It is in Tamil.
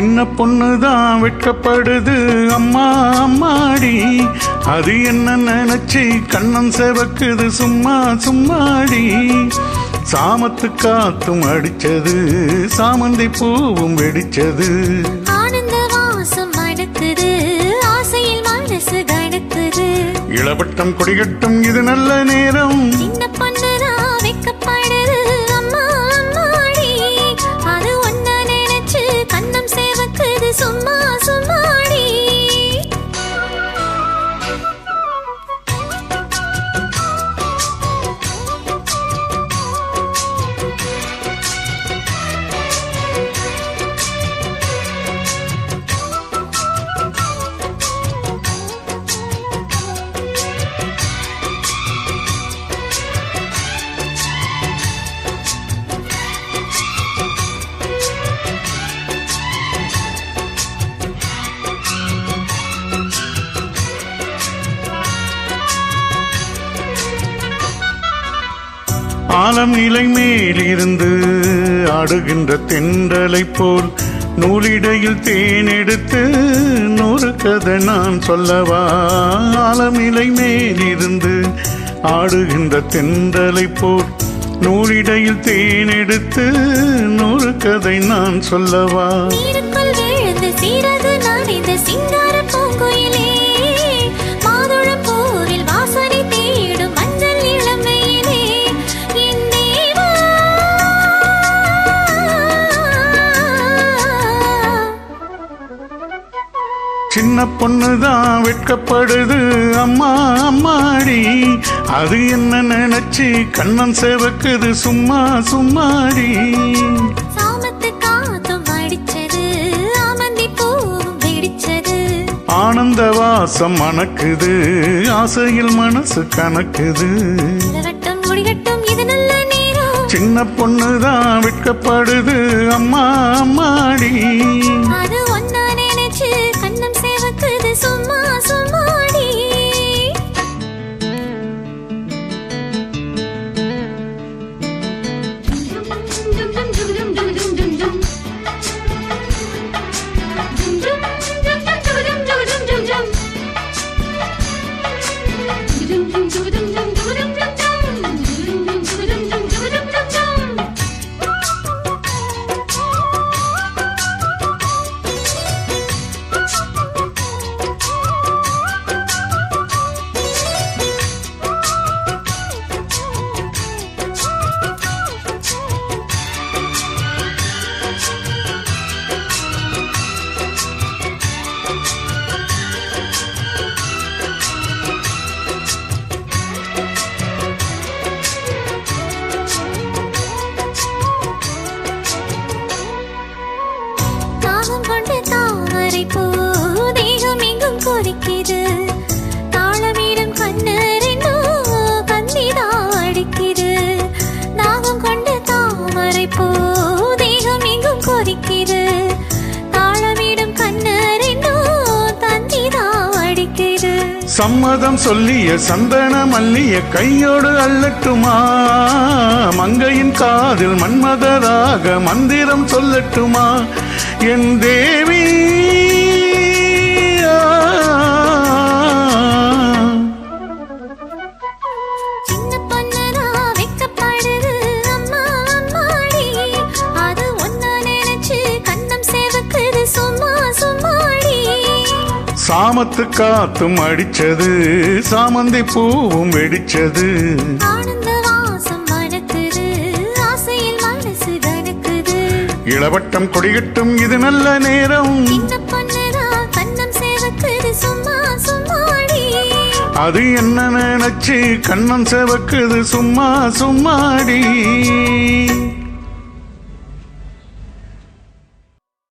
சின்ன பொண்ணுதான் வெட்கப்படுது. அம்மா அம்மாடி. அது என்ன நினைச்சு கண்ணன் செவக்குது. சும்மா சும்மாடி. சாமத்து காத்தும் அடிச்சது. சாமந்தி பூவும் வெடிச்சது. ஆனந்த வாசம் மணக்குது ஆசையில் மனசு கணக்குது இளவட்டம் கொடிகட்டும். இது நல்ல நேரம். ஆலம் இலை மேலிருந்து ஆடுகின்ற தென்றலை போல் நூலிடையில் தேனெடுத்து நூறு கதை நான் சொல்லவா? ஆலம் இலை மேலிருந்து ஆடுகின்ற தென்றலை போல் நூலிடையில் தேனெடுத்து நூறு கதை நான் சொல்லவா? சீரது நான் இந்த சிங்கார பூங்குயிலே. சின்ன பொண்ணுதான் வெட்கப்படுது. அம்மா அம்மாடி. அது என்ன நினைச்சு கண்ணன் சேவக்குது. சும்மா சும்மாடி. ஆனந்த வாசம் மணக்குது. ஆசையில் மனசு கணக்குது. சின்ன பொண்ணுதான் வெட்கப்படுது. அம்மா அம்மாடி. dum dum dum dum சம்மதம் சொல்லிய சந்தன மல்லிய கையோடு அள்ளட்டுமா மங்கையின் காதில் மன்மதராக மந்திரம் சொல்லட்டுமா? என் தேவி சாமத்து காத்தும் அடிச்சது சாமந்தி பூவும் வெடிச்சது. இளவட்டம் கொடிகட்டும் இது நல்ல நேரம். அது என்ன நினைச்சு கண்ணன் செவக்குது சும்மா சும்மாடி